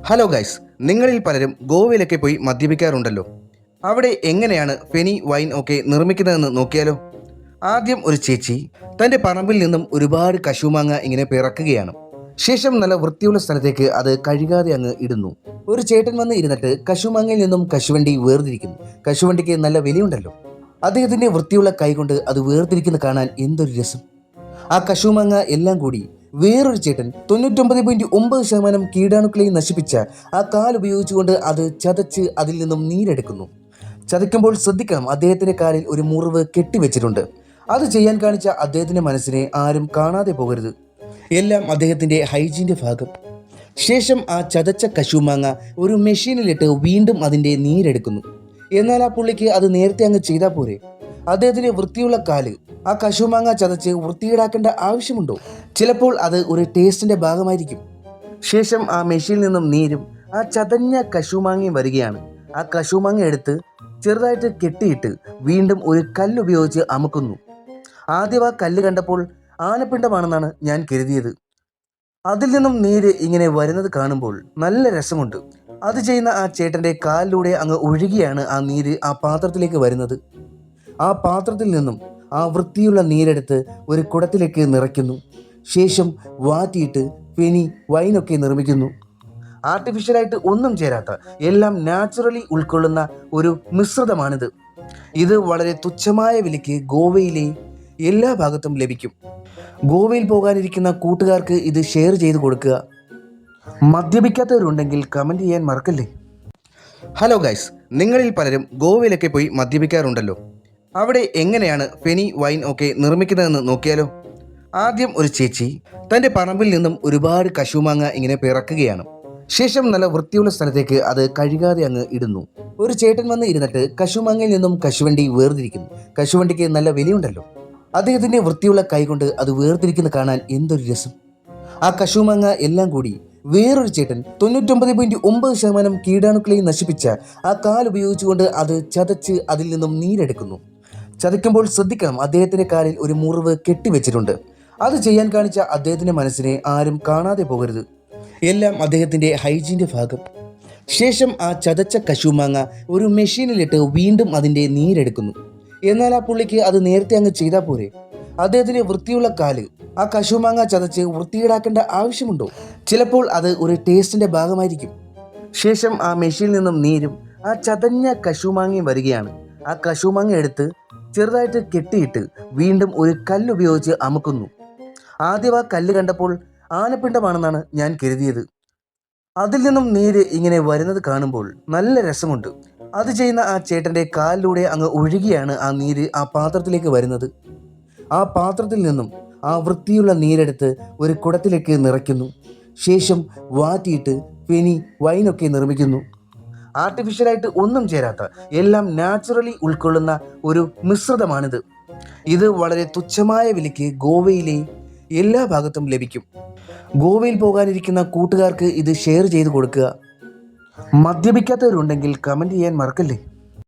Hello guys നിങ്ങളിൽ പലരും ഗോവയിലൊക്കെ പോയി മദ്യപിക്കാറുണ്ടല്ലോ. അവിടെ എങ്ങനെയാണ് ഫെനി വൈൻ ഒക്കെ നിർമ്മിക്കുന്നതെന്ന് നോക്കിയാലോ? ആദ്യം ഒരു ചേച്ചി തന്റെ പറമ്പിൽ നിന്നും ഒരുപാട് കശുമാങ്ങ ഇങ്ങനെ പിറക്കുകയാണ്. ശേഷം നല്ല വൃത്തിയുള്ള സ്ഥലത്തേക്ക് അത് കഴുകാതെ അങ്ങ് ഇടുന്നു. ഒരു ചേട്ടൻ വന്ന് ഇരുന്നിട്ട് കശുമാങ്ങയിൽ നിന്നും കശുവണ്ടി വേർതിരിക്കുന്നു. കശുവണ്ടിക്ക് നല്ല വിലയുണ്ടല്ലോ. അദ്ദേഹത്തിന്റെ വൃത്തിയുള്ള കൈകൊണ്ട് അത് വേർതിരിക്കുന്നത് കാണാൻ എന്തൊരു രസം. ആ കശുമാങ്ങ എല്ലാം കൂടി വേറൊരു ചേട്ടൻ തൊണ്ണൂറ്റൊമ്പത് പോയിന്റ് ഒമ്പത് ശതമാനം കീടാണുക്കളെ നശിപ്പിച്ച ആ കാൽ ഉപയോഗിച്ചുകൊണ്ട് അത് ചതച്ച് അതിൽ നിന്നും നീരെടുക്കുന്നു. ചതയ്ക്കുമ്പോൾ ശ്രദ്ധിക്കണം അദ്ദേഹത്തിന്റെ കാലിൽ ഒരു മുറിവ് കെട്ടിവെച്ചിട്ടുണ്ട്. അത് ചെയ്യാൻ കാണിച്ച അദ്ദേഹത്തിന്റെ മനസ്സിനെ ആരും കാണാതെ പോകരുത്. എല്ലാം അദ്ദേഹത്തിന്റെ ഹൈജീന്റെ ഭാഗം. ശേഷം ആ ചതച്ച കശുമാങ്ങ ഒരു മെഷീനിലിട്ട് വീണ്ടും അതിന്റെ നീരെടുക്കുന്നു. എന്നാൽ ആ പുള്ളിക്ക് അത് നേരത്തെ അങ്ങ് ചെയ്താൽ പോരെ. അദ്ദേഹത്തിന്റെ വൃത്തിയുള്ള കാൽ ആ കശുമാങ്ങ ചതച്ച് വൃത്തികേടാക്കേണ്ട ആവശ്യമുണ്ടോ? ചിലപ്പോൾ അത് ഒരു ടേസ്റ്റിന്റെ ഭാഗമായിരിക്കും. ശേഷം ആ മെഷീനിൽ നിന്നും നീരും ആ ചതഞ്ഞ കശുമാങ്ങയും വരികയാണ്. ആ കശുമാങ്ങ എടുത്ത് ചെറുതായിട്ട് കെട്ടിയിട്ട് വീണ്ടും ഒരു കല്ലുപയോഗിച്ച് അമുക്കുന്നു. ആദ്യം ആ കല്ല് കണ്ടപ്പോൾ ആനപ്പിണ്ടമാണെന്നാണ് ഞാൻ കരുതിയത്. അതിൽ നിന്നും നീര് ഇങ്ങനെ വരുന്നത് കാണുമ്പോൾ നല്ല രസമുണ്ട്. അത് ചെയ്യുന്ന ആ ചേട്ടന്റെ കാലിലൂടെ അങ്ങ് ഒഴുകിയാണ് ആ നീര് ആ പാത്രത്തിലേക്ക് വരുന്നത്. ആ പാത്രത്തിൽ നിന്നും ആ വൃത്തിയുള്ള നീരെടുത്ത് ഒരു കുടത്തിലേക്ക് നിറയ്ക്കുന്നു. ശേഷം വാറ്റിയിട്ട് ഫെനി വൈനൊക്കെ നിർമ്മിക്കുന്നു. ആർട്ടിഫിഷ്യലായിട്ട് ഒന്നും ചേരാത്ത എല്ലാം നാച്ചുറലി ഉൾക്കൊള്ളുന്ന ഒരു മിശ്രിതമാണിത്. ഇത് വളരെ തുച്ഛമായ വിലയ്ക്ക് ഗോവയിലെ എല്ലാ ഭാഗത്തും ലഭിക്കും. ഗോവയിൽ പോകാനിരിക്കുന്ന കൂട്ടുകാർക്ക് ഇത് ഷെയർ ചെയ്ത് കൊടുക്കുക. മദ്യപിക്കാത്തവരുണ്ടെങ്കിൽ കമന്റ് ചെയ്യാൻ മറക്കല്ലേ? ഹലോ ഗൈസ് നിങ്ങളിൽ പലരും ഗോവയിലൊക്കെ പോയി മദ്യപിക്കാറുണ്ടല്ലോ. അവിടെ എങ്ങനെയാണ് ഫെനി വൈൻ ഒക്കെ നിർമ്മിക്കുന്നതെന്ന് നോക്കിയാലോ? ആദ്യം ഒരു ചേച്ചി തന്റെ പറമ്പിൽ നിന്നും ഒരുപാട് കശുമാങ്ങ ഇങ്ങനെ പിറക്കുകയാണ്. ശേഷം നല്ല വൃത്തിയുള്ള സ്ഥലത്തേക്ക് അത് കഴുകാതെ അങ്ങ് ഇടുന്നു. ഒരു ചേട്ടൻ വന്ന് ഇരുന്നിട്ട് കശുമാങ്ങയിൽ നിന്നും കശുവണ്ടി വേർതിരിക്കുന്നു. കശുവണ്ടിക്ക് നല്ല വിലയുണ്ടല്ലോ. അദ്ദേഹത്തിന്റെ വൃത്തിയുള്ള കൈകൊണ്ട് അത് വേർതിരിക്കുന്ന കാണാൻ എന്തൊരു രസം. ആ കശുമാങ്ങ എല്ലാം കൂടി വേറൊരു ചേട്ടൻ തൊണ്ണൂറ്റൊമ്പത് പോയിന്റ് ഒമ്പത് ശതമാനം കീടാണുക്കളെയും നശിപ്പിച്ച ആ കാൽ ഉപയോഗിച്ചുകൊണ്ട് അത് ചതച്ച് അതിൽ നിന്നും നീരെടുക്കുന്നു. ചതയ്ക്കുമ്പോൾ ശ്രദ്ധിക്കണം. അദ്ദേഹത്തിന്റെ കാലിൽ ഒരു മുറിവ് കെട്ടിവെച്ചിട്ടുണ്ട്. അത് ചെയ്യാൻ കാണിച്ച അദ്ദേഹത്തിന്റെ മനസ്സിനെ ആരും കാണാതെ പോകരുത്. എല്ലാം അദ്ദേഹത്തിന്റെ ഹൈജീന്റെ ഭാഗം. ശേഷം ആ ചതച്ച കശുമാങ്ങ ഒരു മെഷീനിലിട്ട് വീണ്ടും അതിന്റെ നീരെടുക്കുന്നു. എന്നാൽ ആ പുള്ളിക്ക് അത് നേരത്തെ അങ്ങ് ചെയ്താൽ പോരെ? അദ്ദേഹത്തിന്റെ വൃത്തിയുള്ള കാൽ. ആ കശുമാങ്ങ ചതച്ച് വൃത്തികേടാക്കേണ്ട ആവശ്യമുണ്ടോ? ചിലപ്പോൾ അത് ഒരു ടേസ്റ്റിന്റെ ഭാഗമായിരിക്കും. ശേഷം ആ മെഷീനിൽ നിന്നും നീരും ആ ചതഞ്ഞ കശുമാങ്ങയും വരികയാണ്. ആ കശുമാങ്ങ എടുത്ത് ചെറുതായിട്ട് കെട്ടിയിട്ട് വീണ്ടും ഒരു കല്ലുപയോഗിച്ച് അമുക്കുന്നു. ആദ്യം ആ കല്ല് കണ്ടപ്പോൾ ആനപ്പിണ്ടമാണെന്നാണ് ഞാൻ കരുതിയത്. അതിൽ നിന്നും നീര് ഇങ്ങനെ വരുന്നത് കാണുമ്പോൾ നല്ല രസമുണ്ട്. അത് ചെയ്യുന്ന ആ ചേട്ടന്റെ കാലിലൂടെ അങ്ങ് ഒഴുകിയാണ് ആ നീര് ആ പാത്രത്തിലേക്ക് വരുന്നത്. ആ പാത്രത്തിൽ നിന്നും ആ വൃത്തിയുള്ള നീരെടുത്ത് ഒരു കുടത്തിലേക്ക് നിറയ്ക്കുന്നു. ശേഷം വാറ്റിയിട്ട് ഫെനി വൈനൊക്കെ നിർമ്മിക്കുന്നു. ആർട്ടിഫിഷ്യലായിട്ട് ഒന്നും ചേരാത്ത എല്ലാം നാച്ചുറലി ഉൾക്കൊള്ളുന്ന ഒരു മിശ്രിതമാണിത്. ഇത് വളരെ തുച്ഛമായ വിലയ്ക്ക് ഗോവയിലെ എല്ലാ ഭാഗത്തും ലഭിക്കും. ഗോവയിൽ പോകാനിരിക്കുന്ന കൂട്ടുകാർക്ക് ഇത് ഷെയർ ചെയ്ത് കൊടുക്കുക. മദ്യപിക്കാത്തവരുണ്ടെങ്കിൽ കമന്റ് ചെയ്യാൻ മറക്കല്ലേ?